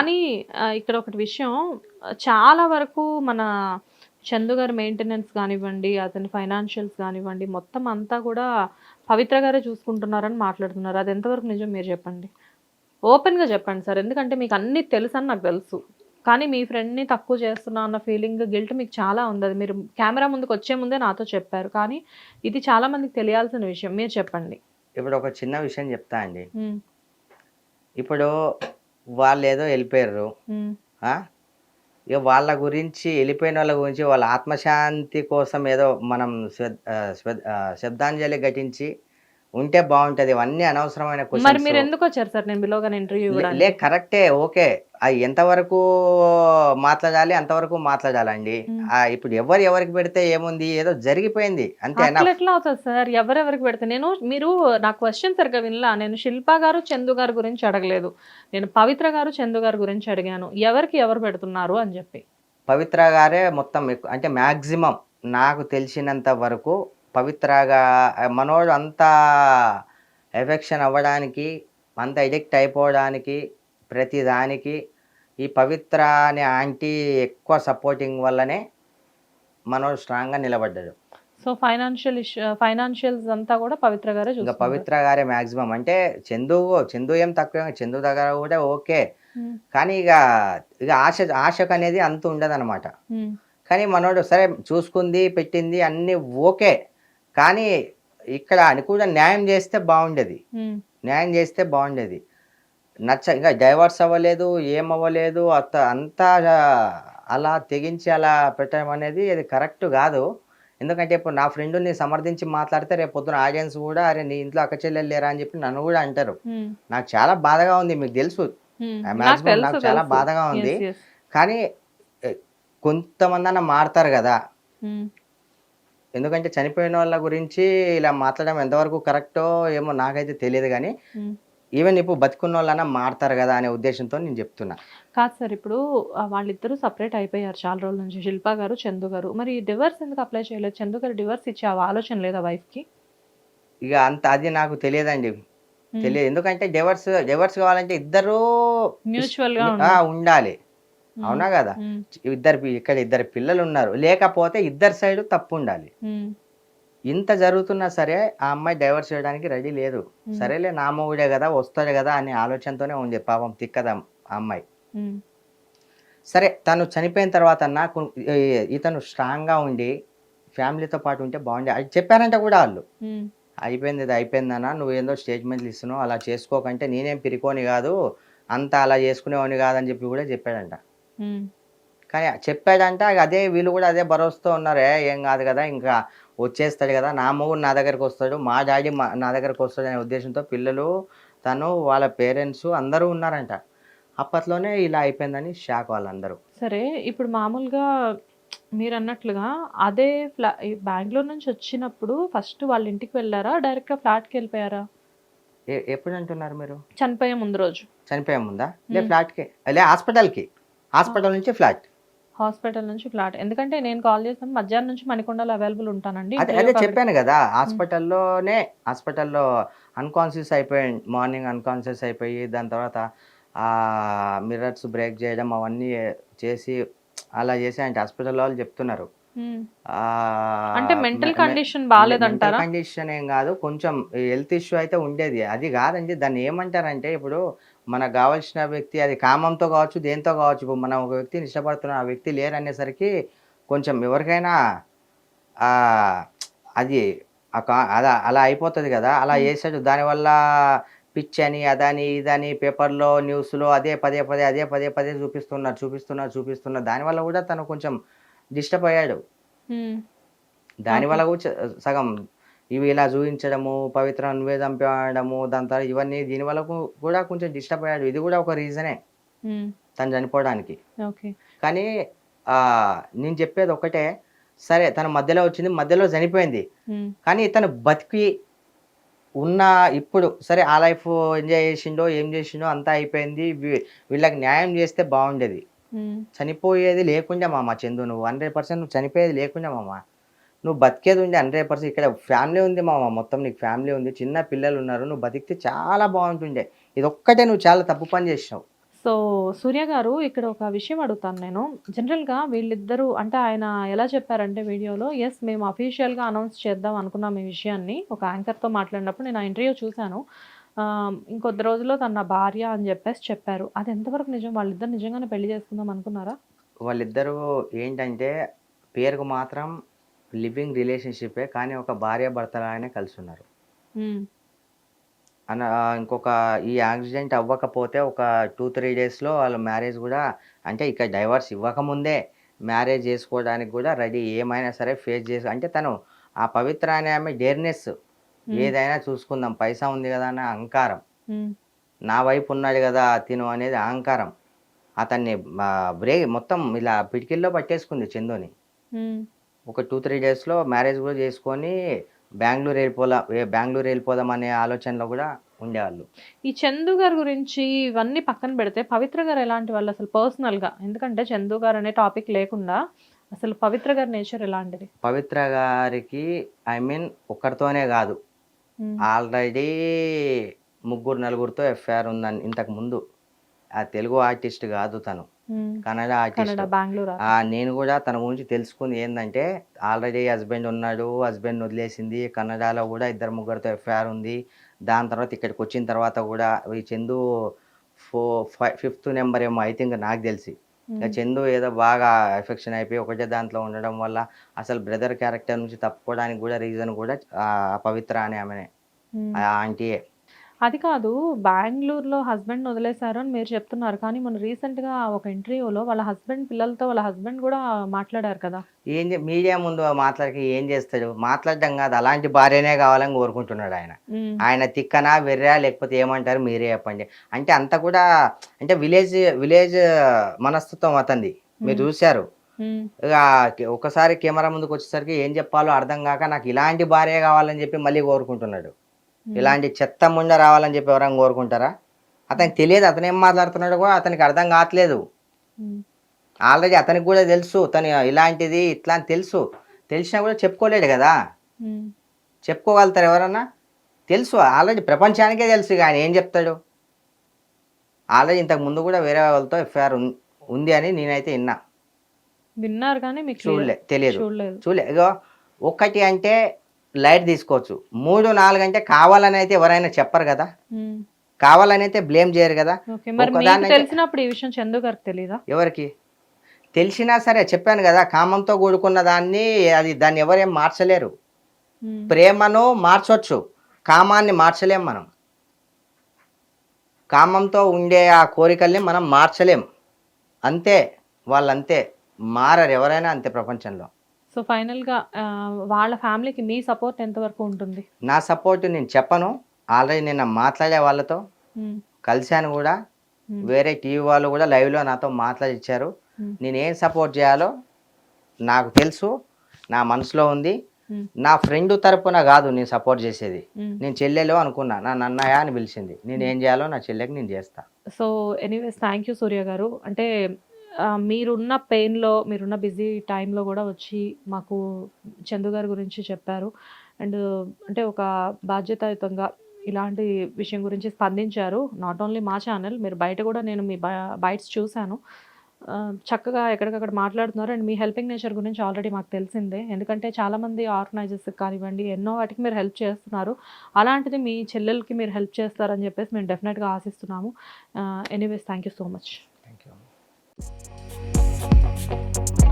కానీ ఇక్కడ ఒకటి విషయం చాలా వరకు మన చందు గారి మెయింటెనెన్స్ కానివ్వండి అతని ఫైనాన్షియల్స్ కానివ్వండి మొత్తం అంతా కూడా పవిత్ర గారే చూసుకుంటున్నారని మాట్లాడుతున్నారు. అది ఎంతవరకు నిజం మీరు చెప్పండి. ఓపెన్గా చెప్పండి సార్. ఎందుకంటే మీకు అన్నీ తెలుసు అని నాకు తెలుసు. కానీ మీ ఫ్రెండ్ని తక్కువ చేస్తున్నా అన్న ఫీలింగ్ గిల్ట్ మీకు చాలా ఉంది. అది మీరు కెమెరా ముందుకు వచ్చే ముందే నాతో చెప్పారు. కానీ ఇది చాలా మందికి తెలియాల్సిన విషయం. మీరు చెప్పండి. ఇప్పుడు ఒక చిన్న విషయం చెప్తా అండి. ఇప్పుడు వాళ్ళు ఏదో వెళ్ళిపోయారు? ఇక వాళ్ళ గురించి వెళ్ళిపోయిన వాళ్ళ గురించి వాళ్ళ ఆత్మశాంతి కోసం ఏదో మనం శ్రద్ధాంజలి ఘటించి ఉంటే బాగుంటది. ఇవన్నీ అనవసరమైన మరి ఎందుకు వచ్చారు సార్? నేను బిలోగా ఇంటర్వ్యూ లే- కరెక్టే ఓకే. అది ఎంతవరకు మాట్లాడాలి అంతవరకు మాట్లాడాలండి. ఇప్పుడు ఎవరు ఎవరికి పెడితే ఏముంది? ఏదో జరిగిపోయింది. అంతేనా అట్లా ఎట్లా అవుతుంది సార్? ఎవరెవరికి పెడితే? నేను మీరు నా క్వశ్చన్ సరిగ్గా వినలా. నేను శిల్ప గారు చందు గారి గురించి అడగలేదు. నేను పవిత్ర గారు చందు గారి గురించి అడిగాను. ఎవరికి ఎవరు పెడుతున్నారు అని చెప్పి. పవిత్ర గారే మొత్తం అంటే మ్యాక్సిమం నాకు తెలిసినంత వరకు పవిత్రగా మనోడు అంత ఎఫెక్షన్ అవ్వడానికి అంత ఎడిక్ట్ అయిపోవడానికి ప్రతి దానికి ఈ పవిత్ర అనే ఆంటీ ఎక్కువ సపోర్టింగ్ వల్లనే మనోడు స్ట్రాంగ్గా నిలబడ్డాడు. సో ఫైనాన్షియల్ ఇష్యూ ఫైనాన్షియల్స్ అంతా కూడా పవిత్ర గారే ఇంకా పవిత్ర గారే మ్యాక్సిమం అంటే చందు చందు ఏం తక్కువ చందు దగ్గర కూడా ఓకే. కానీ ఇక ఇక ఆశ ఆశకు అనేది అంత ఉమ్, కానీ మనోడు సరే చూసుకుంది పెట్టింది అన్నీ ఓకే. కానీ ఇక్కడ అని కూడా న్యాయం చేస్తే బాగుండేది. న్యాయం చేస్తే బాగుండేది. నచ్చ ఇంకా డైవర్స్ అవ్వలేదు ఏం అవ్వలేదు అత్త అంతా అలా తెగించి అలా పెట్టడం అనేది అది కరెక్ట్ కాదు. ఎందుకంటే ఇప్పుడు నా ఫ్రెండ్ని సమర్థించి మాట్లాడితే రేపు పొద్దున ఆడియన్స్ కూడా అరే నీ ఇంట్లో అక్క చెల్లెలు లేరా? అని చెప్పి నన్ను కూడా అంటారు. నాకు చాలా బాధగా ఉంది మీకు తెలుసు. నాకు చాలా. బాధగా ఉంది. కానీ కొంతమంది అన్న మారుతారు కదా. ఎందుకంటే చనిపోయిన వాళ్ళ గురించి ఇలా మాట్లాడడం ఎంతవరకు కరెక్టో ఏమో నాకైతే తెలియదు కానీ. ఈవెన్ ఇప్పుడు బతుకున్న వాళ్ళన్నా మారుతారు కదా అనే ఉద్దేశంతో నేను చెప్తున్నా. కాదు సార్ ఇప్పుడు వాళ్ళిద్దరూ సపరేట్ అయిపోయారు చాలా రోజుల నుంచి. శిల్ప గారు చందు గారు. మరి డివర్స్ ఎందుకు అప్లై చేయలేదు? చందు గారు డివర్స్ ఇచ్చే ఆ ఆలోచన లేదా వైఫ్కి? ఇక అంత అది నాకు తెలియదండి. తెలియదు. ఎందుకంటే డైవర్స్ డైవర్స్ కావాలంటే ఇద్దరు మ్యూచువల్గా ఆ, ఉండాలి. అవునా కదా? ఇద్దరు ఇక్కడ ఇద్దరు పిల్లలు ఉన్నారు లేకపోతే ఇద్దరు సైడ్ తప్పు ఉండాలి ఇంత జరుగుతున్నా సరే ఆ అమ్మాయి డైవర్స్ చేయడానికి రెడీ లేదు. సరేలే నా మొగుడే కదా వస్తాడు కదా అనే ఆలోచనతోనే ఉంది. పాపం తిక్కదా ఆ అమ్మాయి. సరే తను చనిపోయిన తర్వాత నాకు ఇతను స్ట్రాంగ్గా ఉండి ఫ్యామిలీతో పాటు ఉంటే బాగుండే. అది చెప్పారంట కూడా వాళ్ళు. అయిపోయింది ఇది అయిపోయిందన్న నువ్వేందో స్టేట్మెంట్లు ఇస్తున్నావు అలా చేసుకోకంటే నేనేం పిరికోని కాదు అంత అలా చేసుకునేవాడిని కాదని చెప్పి కూడా చెప్పాడంట. కానీ చెప్పాడంట ఇక అదే వీళ్ళు కూడా అదే భరోసాతో ఉన్నారే ఏం కాదు కదా ఇంకా వచ్చేస్తాడు కదా నా మొగుడు నా దగ్గరకు వస్తాడు మా డాడీ మా నా దగ్గరకు వస్తాడు అనే ఉద్దేశంతో పిల్లలు తను వాళ్ళ పేరెంట్స్ అందరూ ఉన్నారంట. అప్పట్లోనే ఇలా అయిపోయిందని షాక్ వాళ్ళందరూ. సరే ఇప్పుడు మామూలుగా మీరు అన్నట్లుగా అదే ఫ్లా బెంగళూరు నుంచి వచ్చినప్పుడు ఫస్ట్ వాళ్ళ ఇంటికి వెళ్ళారా డైరెక్ట్గా ఫ్లాట్కి వెళ్ళిపోయారా? ఎప్పుడు అంటున్నారు మీరు? చనిపోయే ముందు రోజు. చనిపోయే ముందా? లే. ఫ్లాట్కి లే హాస్పిటల్కి. హాస్పిటల్ నుంచి ఫ్లాట్. హాస్పిటల్ నుంచి ఫ్లాట్. ఎందుకంటే నేను కాల్ చేస్తాను మధ్యాహ్నం నుంచి మణికొండలో అవైలబుల్ ఉంటానండి. అదే చెప్పాను కదా హాస్పిటల్లోనే హాస్పిటల్లో అన్కాన్షియస్ అయిపోయి మార్నింగ్ అన్కాన్షియస్ అయిపోయి దాని తర్వాత ఆ మిర్రర్స్ బ్రేక్ చేయడం అవన్నీ చేసి అలా చేసి అంటే హాస్పిటల్ వాళ్ళు చెప్తున్నారు. అంటే mental మె- condition మె- బాలేదంటారా? mental కండిషన్ ఏం కాదు కొంచెం హెల్త్ ఇష్యూ అయితే ఉండేది. అది కాదండి దాన్ని ఏమంటారంటే ఇప్పుడు మనకు కావాల్సిన వ్యక్తి అది కామంతో కావచ్చు దేంతో కావచ్చు ఇప్పుడు మనం ఒక వ్యక్తిని ఇష్టపడుతున్నాం ఆ వ్యక్తి లేరు అనేసరికి కొంచెం ఎవరికైనా అది కా- అలా అలా అయిపోతుంది కదా. అలా. చేసాడు దానివల్ల పిచ్ అని అదని ఇదని పేపర్లో న్యూస్లో అదే పదే పదే అదే పదే పదే చూపిస్తున్నారు చూపిస్తున్నారు చూపిస్తున్నారు. దానివల్ల కూడా తను కొంచెం డిస్టర్బ్ అయ్యాడు. దానివల్ల కూడా సగం ఇవి ఇలా చూపించడము పవిత్ర నువ్వే చంపేయడము దాని తర్వాత ఇవన్నీ దీనివల్ల కు- కూడా కొంచెం డిస్టర్బ్ అయ్యాడు. ఇది కూడా ఒక రీజనే. తను చనిపోవడానికి. కానీ ఆ, నేను చెప్పేది ఒకటే సరే తన మధ్యలో వచ్చింది మధ్యలో చనిపోయింది. కానీ తను బతికి ఉన్న ఇప్పుడు సరే ఆ లైఫ్ ఎంజాయ్ చేసిండో ఏం చేసిండో అంతా అయిపోయింది. వీళ్ళకి న్యాయం చేస్తే బాగుండేది. చనిపోయేది లేకుండా మామ చందు నువ్వు హండ్రెడ్ పర్సెంట్ నువ్వు చనిపోయేది లేకుండా మామ. నువ్వు బతికేది ఉంది హండ్రెడ్ పర్సెంట్. ఇక్కడ ఫ్యామిలీ ఉంది మామ మొత్తం నీకు ఫ్యామిలీ ఉంది. చిన్న పిల్లలు ఉన్నారు నువ్వు బతికితే చాలా బాగుంటుండే. ఇది ఒక్కటే నువ్వు చాలా తప్పు పని చేసినావు. సో సూర్య గారు ఇక్కడ ఒక విషయం అడుగుతాను నేను. జనరల్గా వీళ్ళిద్దరూ అంటే ఆయన ఎలా చెప్పారంటే వీడియోలో ఎస్ మేము అఫీషియల్గా అనౌన్స్ చేద్దాం అనుకున్నాం ఈ విషయాన్ని. ఒక యాంకర్తో మాట్లాడినప్పుడు నేను ఆ ఇంటర్వ్యూ చూశాను. ఇంకొద్ది రోజుల్లో తన భార్య అని చెప్పేసి చెప్పారు. అది ఎంతవరకు నిజం? వాళ్ళిద్దరు నిజంగానే పెళ్ళి చేసుకుందాం అనుకున్నారా? వాళ్ళిద్దరూ ఏంటంటే పేరుకు మాత్రం లివింగ్ రిలేషన్షిపే కానీ ఒక భార్య భర్తలాగానే కలిసి ఉన్నారు అన్న ఇంకొక ఈ యాక్సిడెంట్ అవ్వకపోతే ఒక టూ త్రీ డేస్లో వాళ్ళ మ్యారేజ్ కూడా అంటే ఇక డైవర్స్ ఇవ్వకముందే మ్యారేజ్ చేసుకోవడానికి కూడా రెడీ ఏమైనా సరే ఫేస్ చేసి అంటే తను ఆ పవిత్ర అనే ఆమె డేర్నెస్ ఏదైనా చూసుకుందాం పైసా ఉంది కదా అన్న అహంకారం. నా వైపు ఉన్నాడు కదా తిను అనేది అహంకారం. అతన్ని బ్రేక్ మొత్తం ఇలా పిటికిల్లో పట్టేసుకుంది చందుని. ఒక టూ త్రీ డేస్లో మ్యారేజ్ కూడా చేసుకొని బెంగళూరు వెళ్ళిపోదా బెంగళూరు వెళ్ళిపోదాం అనే ఆలోచనలో కూడా ఉండేవాళ్ళు. ఈ చందు గారి గురించి ఇవన్నీ పక్కన పెడితే పవిత్ర గారు ఎలాంటి వాళ్ళు? అసలు పర్సనల్గా? ఎందుకంటే చందు గారు అనే టాపిక్ లేకుండా అసలు పవిత్ర గారి నేచర్ ఎలాంటిది? పవిత్ర గారికి ఐ మీన్ ఒక్కరితోనే కాదు. ఆల్రెడీ ముగ్గురు నలుగురితో ఎఫ్ఐఆర్ ఉందని ఇంతకు ముందు. ఆ తెలుగు ఆర్టిస్ట్ కాదు తను. కన్నడ ఆర్టిస్ట్. కన్నడ బెంగళూరు ఆ, నేను కూడా తన గురించి తెలుసుకుంది ఏంటంటే ఆల్రెడీ హస్బెండ్ ఉన్నాడు హస్బెండ్ వదిలేసింది కన్నడలో కూడా ఇద్దరు ముగ్గురితో ఎఫ్ఐఆర్ ఉంది. దాని తర్వాత ఇక్కడికి వచ్చిన తర్వాత కూడా ఈ చందు ఫో ఫైవ్ ఫిఫ్త్ నెంబర్ ఏమో ఐ థింక్ నాకు తెలిసి. ఇక చందు ఏదో బాగా ఎఫెక్షన్ అయిపోయి ఒకటే దాంట్లో ఉండడం వల్ల అసలు బ్రదర్ క్యారెక్టర్ నుంచి తప్పుకోవడానికి కూడా రీజన్ కూడా పవిత్ర అనే ఆమెనే. ఆంటీయే. అది కాదు బెంగళూరులో హస్బెండ్ వదిలేశారు అని మీరు చెప్తున్నారు. కానీ మన రీసెంట్గా ఒక ఇంటర్వ్యూలో వాళ్ళ హస్బెండ్ పిల్లలతో వాళ్ళ హస్బెండ్ కూడా మాట్లాడారు కదా. ఏం చే- మీడియా ముందు మాట్లాడికి ఏం చేస్తాడు? మాట్లాడడం కాదు అలాంటి భార్యనే కావాలని కోరుకుంటున్నాడు ఆయన. ఉమ్, ఆయన తిక్కనా వెర్రా లేకపోతే ఏమంటారు మీరే చెప్పండి. అంటే అంత కూడా అంటే విలేజ్ విలేజ్ మనస్తత్వం అతంది మీరు చూశారు. ఉమ్, ఇక ఒకసారి కెమెరా ముందుకు వచ్చేసరికి ఏం చెప్పాలో అర్థం కాక నాకు ఇలాంటి భార్య కావాలని చెప్పి మళ్ళీ కోరుకుంటున్నాడు. ఇలాంటి చెత్త ముండ రావాలని చెప్పి ఎవరైనా కోరుకుంటారా? అతనికి తెలియదు అతను ఏం మాట్లాడుతున్నాడో కూడా అతనికి అర్థం కావట్లేదు. ఆల్రెడీ అతనికి కూడా తెలుసు తను ఇలాంటిది ఇట్లా అని తెలుసు. తెలిసినా కూడా చెప్పుకోలేడు కదా. చెప్పుకోగలుగుతారు ఎవరన్నా? తెలుసు ఆల్రెడీ ప్రపంచానికే తెలుసు ఆయన ఏం చెప్తాడు? ఆల్రెడీ ఇంతకు ముందు కూడా వేరే వాళ్ళతో ఎఫ్ఐఆర్ ఉంది అని నేనైతే విన్నా. విన్నారు కానీ మీకు చూడలే తెలియదు. చూడలేదు. చూడలే ఇగో ఒకటి అంటే లైట్ తీసుకోవచ్చు. మూడు నాలుగు అంటే కావాలని అయితే ఎవరైనా చెప్పరు కదా. కావాలని అయితే బ్లేమ్ చేయరు కదా. తెలిసినప్పుడు ఈ విషయం చందు గారికి తెలీదా? ఎవరికి? తెలిసినా సరే చెప్పాను కదా కామంతో కూడుకున్న దాన్ని అది దాన్ని ఎవరేం మార్చలేరు. ప్రేమను మార్చొచ్చు కామాన్ని మార్చలేం మనం. కామంతో ఉండే ఆ కోరికల్ని మనం మార్చలేం. అంతే వాళ్ళంతే. మారరు ఎవరైనా అంతే ప్రపంచంలో. సో ఫైనల్గా ఆ, వాళ్ళ ఫ్యామిలీకి మీ సపోర్ట్ ఎంతవరకు ఉంటుంది? నా సపోర్ట్ నేను చెప్పను. ఆల్రెడీ నిన్న మాట్లాడే వాళ్ళతో కలిశాను కూడా. వేరే టీవీ వాళ్ళు కూడా లైవ్లో నాతో మాట్లాడిచ్చారు. నేను ఏం సపోర్ట్ చేయాలో నాకు తెలుసు. నా మనసులో ఉంది. నా ఫ్రెండ్ తరపున కాదు నేను సపోర్ట్ చేసేది. నేను చెల్లెలు అనుకున్నా. నా నన్నయ్య అని పిలిచింది. నేను ఏం చేయాలో నా చెల్లెకి నేను చేస్తా. So anyways thank you Surya గారు. అంటే మీరున్న పెయిన్లో మీరున్న బిజీ టైంలో కూడా వచ్చి మాకు చందు గారి గురించి చెప్పారు. అండ్ అంటే ఒక బాధ్యతాయుతంగా ఇలాంటి విషయం గురించి స్పందించారు. నాట్ ఓన్లీ మా ఛానల్ మీరు బయట కూడా నేను మీ బైట్స్ చూశాను. చక్కగా ఎక్కడికక్కడ మాట్లాడుతున్నారు. అండ్ మీ హెల్పింగ్ నేచర్ గురించి ఆల్రెడీ మాకు తెలిసిందే. ఎందుకంటే చాలామంది ఆర్గనైజర్స్కి కానివ్వండి ఎన్నో వాటికి మీరు హెల్ప్ చేస్తున్నారు. అలాంటిది మీ చెల్లెలకి మీరు హెల్ప్ చేస్తారని చెప్పేసి మేము డెఫినెట్గా ఆశిస్తున్నాము. Anyways thank you so much thank you